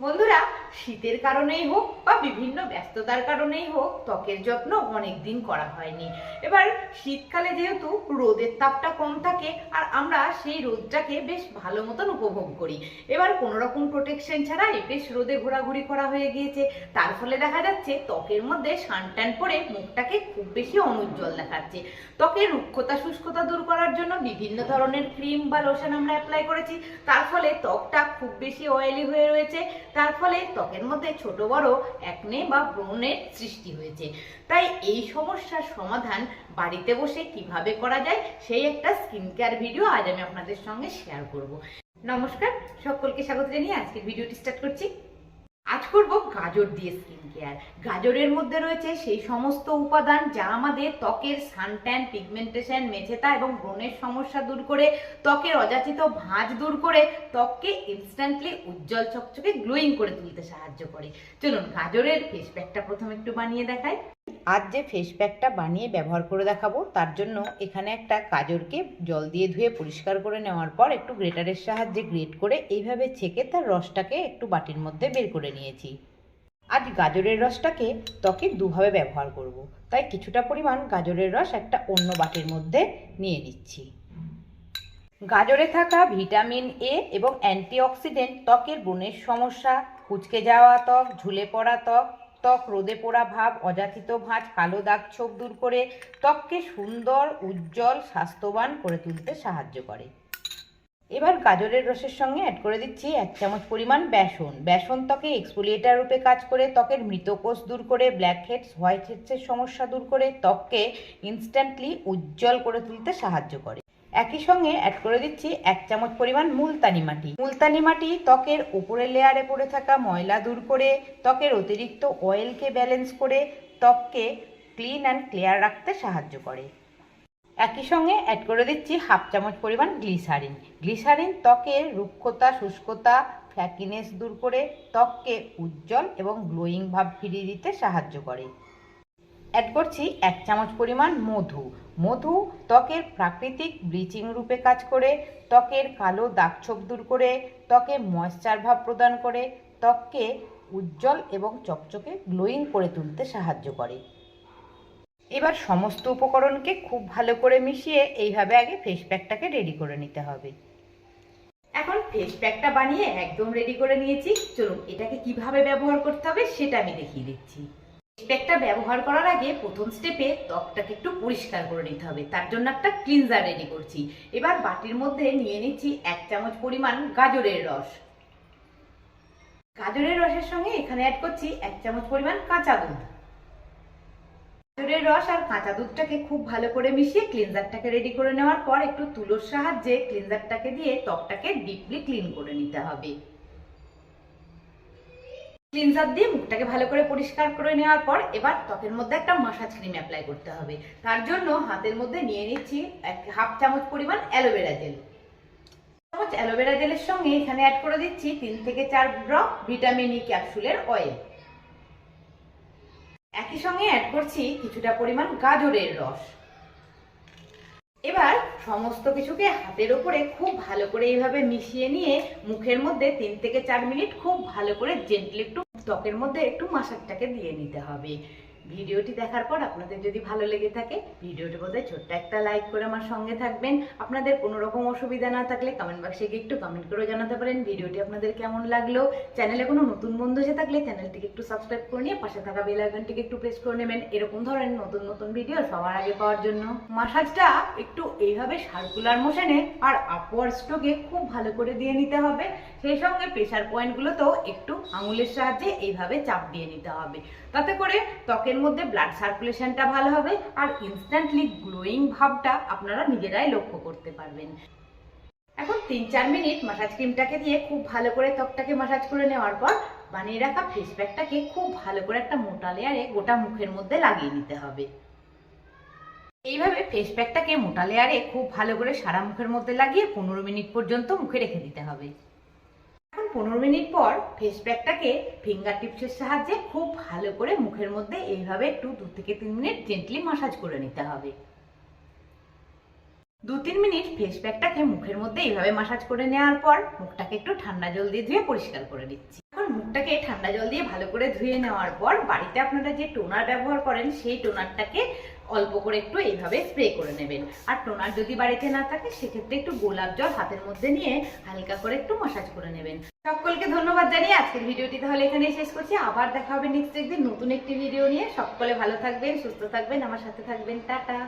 বন্ধুরা, শীতের কারণেই হোক বা বিভিন্ন ব্যস্ততার কারণেই হোক, ত্বকের যত্ন অনেক দিন করা হয়নি। এবার শীতকালে যেহেতু রোদের তাপটা কম থাকে, আর আমরা সেই রোদটাকে বেশ ভালো মতন উপভোগ করি। এবার কোনো রকম প্রোটেকশন ছাড়াই বেশ রোদে ঘোরাঘুরি করা হয়ে গিয়েছে। তার ফলে দেখা যাচ্ছে ত্বকের মধ্যে সানটান পরে মুখটাকে খুব বেশি অনুজ্জ্বল দেখাচ্ছে। ত্বকের রুক্ষতা শুষ্কতা দূর করার জন্য বিভিন্ন ধরনের ক্রিম বা লোশন আমরা অ্যাপ্লাই করেছি। তার ফলে ত্বকটা খুব বেশি অয়েলি হয়ে রয়েছে। তার ফলে ত্বকের মধ্যে ছোট বড় একনে বা ব্রণের সৃষ্টি হয়েছে। তাই এই সমস্যার সমাধান বাড়িতে বসে কীভাবে করা যায় সেই একটা স্কিন কেয়ার ভিডিও আজ আমি আপনাদের সঙ্গে শেয়ার করব। নমস্কার, সকলকে স্বাগত জানিয়ে আজকের ভিডিওটি স্টার্ট করছি। আজ করব গাজর দিয়ে স্কিন কেয়ার গাজরের মধ্যে রয়েছে সেই সমস্ত উপাদান যা আমাদের ত্বকের সানট্যান পিগমেন্টেশন মেঝেতা এবং ব্রণের সমস্যা দূর করে ত্বকের অযাচিত ভাঁজ দূর করে, ত্বককে ইনস্ট্যান্টলি উজ্জ্বল চকচকে গ্লোয়িং করে তুলতে সাহায্য করে। চলুন গাজরের ফেস প্যাকটা প্রথমে একটু বানিয়ে দেখাই। আজ যে ফেস প্যাকটা বানিয়ে ব্যবহার করে দেখাবো, তার জন্য এখানে একটা গাজরকে জল দিয়ে ধুয়ে পরিষ্কার করে নেওয়ার পর একটু গ্রেটারের সাহায্যে গ্রেট করে এইভাবে ছেঁকে তার রসটাকে একটু বাটির মধ্যে বের করে নিয়েছি আজ গাজরের রসটাকে ত্বকে দুভাবে ব্যবহার করব। তাই কিছুটা পরিমাণ গাজরের রস একটা অন্য বাটির মধ্যে নিয়ে নিচ্ছি গাজরে থাকা ভিটামিন এ এবং অ্যান্টিঅক্সিডেন্ট ত্বকের ব্রণের সমস্যা, কুচকে যাওয়া ত্বক, ঝুলে পড়া ত্বক ত্বক রোদে পোড়া ভাব, অযাচিত ভাঁজ, কালো দাগ, ছোপ দূর করে ত্বককে সুন্দর, উজ্জ্বল, স্বাস্থ্যবান করে তুলতে সাহায্য করে। এবার গাজরের রসের সঙ্গে অ্যাড করে দিচ্ছি এক চামচ পরিমাণ বেসন। বেসন ত্বকে এক্সফোলিয়েটার রূপে কাজ করে, ত্বকের মৃতকোষ দূর করে ব্ল্যাক হেডস হোয়াইট হেডসের সমস্যা দূর করে, ত্বককে ইনস্ট্যান্টলি উজ্জ্বল করে তুলতে সাহায্য করে। একই সঙ্গে অ্যাড করে দিচ্ছি এক চামচ পরিমাণ মুলতানি মাটি। মুলতানি মাটি ত্বকের উপরের লেয়ারে পড়ে থাকা ময়লা দূর করে, ত্বকের অতিরিক্ত অয়েলকে ব্যালেন্স করে ত্বককে ক্লিন অ্যান্ড ক্লিয়ার রাখতে সাহায্য করে। একই সঙ্গে অ্যাড করে দিচ্ছি হাফ চামচ পরিমাণ গ্লিসারিন গ্লিসারিন ত্বকের রুক্ষতা, শুষ্কতা ফ্ল্যাকিনেস দূর করে ত্বককে উজ্জ্বল এবং গ্লোয়িং ভাব ফিরিয়ে দিতে সাহায্য করে। অ্যাড করছি এক চামচ পরিমাণ মধু। মধু ত্বকের প্রাকৃতিক ব্লিচিং রূপে কাজ করে, ত্বকের কালো দাগছোপ দূর করে, ত্বকে ময়েশ্চার ভাব প্রদান করে, ত্বককে উজ্জ্বল এবং চকচকে গ্লোয়িং করে তুলতে সাহায্য করে। এবার সমস্ত উপকরণকে খুব ভালো করে মিশিয়ে এইভাবে আগে ফেস প্যাকটাকে রেডি করে নিতে হবে। এখন ফেস প্যাকটা বানিয়ে একদম রেডি করে নিয়েছি। চলুন এটাকে কীভাবে ব্যবহার করতে হবে সেটা আমি দেখিয়ে দিচ্ছি। প্যাকটা ব্যবহার করার আগে প্রথম স্টেপে ত্বকটাকে একটু পরিষ্কার করে নিতে হবে। তার জন্য একটা ক্লিনজার রেডি করছি। এবার বাটির মধ্যে নিয়ে নিচ্ছি এক চামচ পরিমাণ গাজরের রস। গাজরের রসের সঙ্গে এখানে অ্যাড করছি এক চামচ পরিমাণ কাঁচা দুধ। গাজরের রস আর কাঁচা দুধটাকে খুব ভালো করে মিশিয়ে ক্লিনজারটাকে রেডি করে নেওয়ার পর একটু তুলোর সাহায্যে ক্লিনজারটাকে দিয়ে ত্বকটাকে ডিপলি ক্লিন করে নিতে হবে। ক্লিনজার দিয়ে মুখটাকে ভালো করে পরিষ্কার করে নেওয়ার পর এবার ত্বকের মধ্যে একটা মাসাজ ক্রিম অ্যাপ্লাই করতে হবে। তার জন্য হাতের মধ্যে নিয়ে নিচ্ছি এক হাফ চামচ পরিমাণ অ্যালোভেরা জেল। চামচ অ্যালোভেরা জেলের সঙ্গে এখানে অ্যাড করে দিচ্ছি তিন থেকে চার ড্রপ ভিটামিন ই ক্যাপসুলের অয়েল একই সঙ্গে অ্যাড করছি কিছুটা পরিমাণ গাজরের রস। এবার সমস্ত কিছুকে হাতের উপরে খুব ভালো করে এইভাবে মিশিয়ে নিয়ে মুখের মধ্যে তিন থেকে চার মিনিট খুব ভালো করে জেন্টলি একটু ত্বকের মধ্যে একটু মাসাজটাকে দিয়ে নিতে হবে। ভিডিওটি দেখার পর আপনাদের যদি ভালো লেগে থাকে ভিডিওটির মধ্যে ছোট্ট একটা লাইক করে আমার সঙ্গে থাকবেন। আপনাদের কোনো রকম অসুবিধা না থাকলে কমেন্ট বক্সে গিয়ে একটু কমেন্ট করে জানাতে পারেন, ভিডিওটি আপনাদের কেমন লাগল। চ্যানেলে কোনো নতুন বন্ধু এসে থাকলে চ্যানেলটিকে একটু সাবস্ক্রাইব করে নিয়ে পাশে থাকা বেল আইকনটিকে একটু প্রেস করে নেবেন। এরকম ধরনের নতুন নতুন ভিডিও সবার আগে পাওয়ার জন্য। মাসাজটা একটু এইভাবে সার্কুলার মোশনে আর আপওয়ার্ড স্ট্রোকে খুব ভালো করে দিয়ে নিতে হবে। সেই সঙ্গে প্রেশার পয়েন্টগুলোতেও একটু আঙুলের সাহায্যে এইভাবে চাপ দিয়ে নিতে হবে। তাতে করে ত্বকের মধ্যে ব্লাড সার্কুলেশনটা ভালো হবে আর ইনস্ট্যান্টলি গ্লোয়িং ভাবটা আপনারা নিজেরাই লক্ষ্য করতে পারবেন। এখন তিন চার মিনিট মাসাজ ক্রিমটাকে দিয়ে খুব ভালো করে ত্বকটাকে মাসাজ করে নেওয়ার পর বানিয়ে রাখা ফেস প্যাকটাকে খুব ভালো করে একটা মোটা লেয়ারে গোটা মুখের মধ্যে লাগিয়ে নিতে হবে। এইভাবে ফেস প্যাকটাকে মোটা লেয়ারে খুব ভালো করে সারা মুখের মধ্যে লাগিয়ে পনেরো মিনিট পর্যন্ত মুখে রেখে দিতে হবে। এখন পনেরো মিনিট পর ফেস প্যাকটাকে ফিঙ্গার টিপসের সাহায্যে খুব ভালো করে মুখের মধ্যে এইভাবে একটু দু থেকে তিন মিনিট জেন্টলি মাসাজ করে নিতে হবে। দু তিন মিনিট ফেস প্যাকটাকে মুখের মধ্যে এইভাবে মাসাজ করে নেওয়ার পর মুখটাকে একটু ঠান্ডা জল দিয়ে ধুয়ে পরিষ্কার করে নিচ্ছি। এখন মুখটাকে ঠান্ডা জল দিয়ে ভালো করে ধুয়ে নেওয়ার পর বাড়িতে আপনারা যে টোনার ব্যবহার করেন সেই টোনারটাকে অল্প করে একটু এইভাবে স্প্রে করে নেবেন। আর টোনার যদি বাড়িতে না থাকে, সেক্ষেত্রে একটু গোলাপ জল হাতের মধ্যে নিয়ে হালকা করে একটু মসাজ করে নেবেন। সকলকে ধন্যবাদ জানিয়ে আজকের ভিডিওটি তাহলে এখানেই শেষ করছি। আবার দেখা হবে নেক্সট একদিন নতুন একটি ভিডিও নিয়ে। সকলে ভালো থাকবেন, সুস্থ থাকবেন, আমার সাথে থাকবেন। টাটা।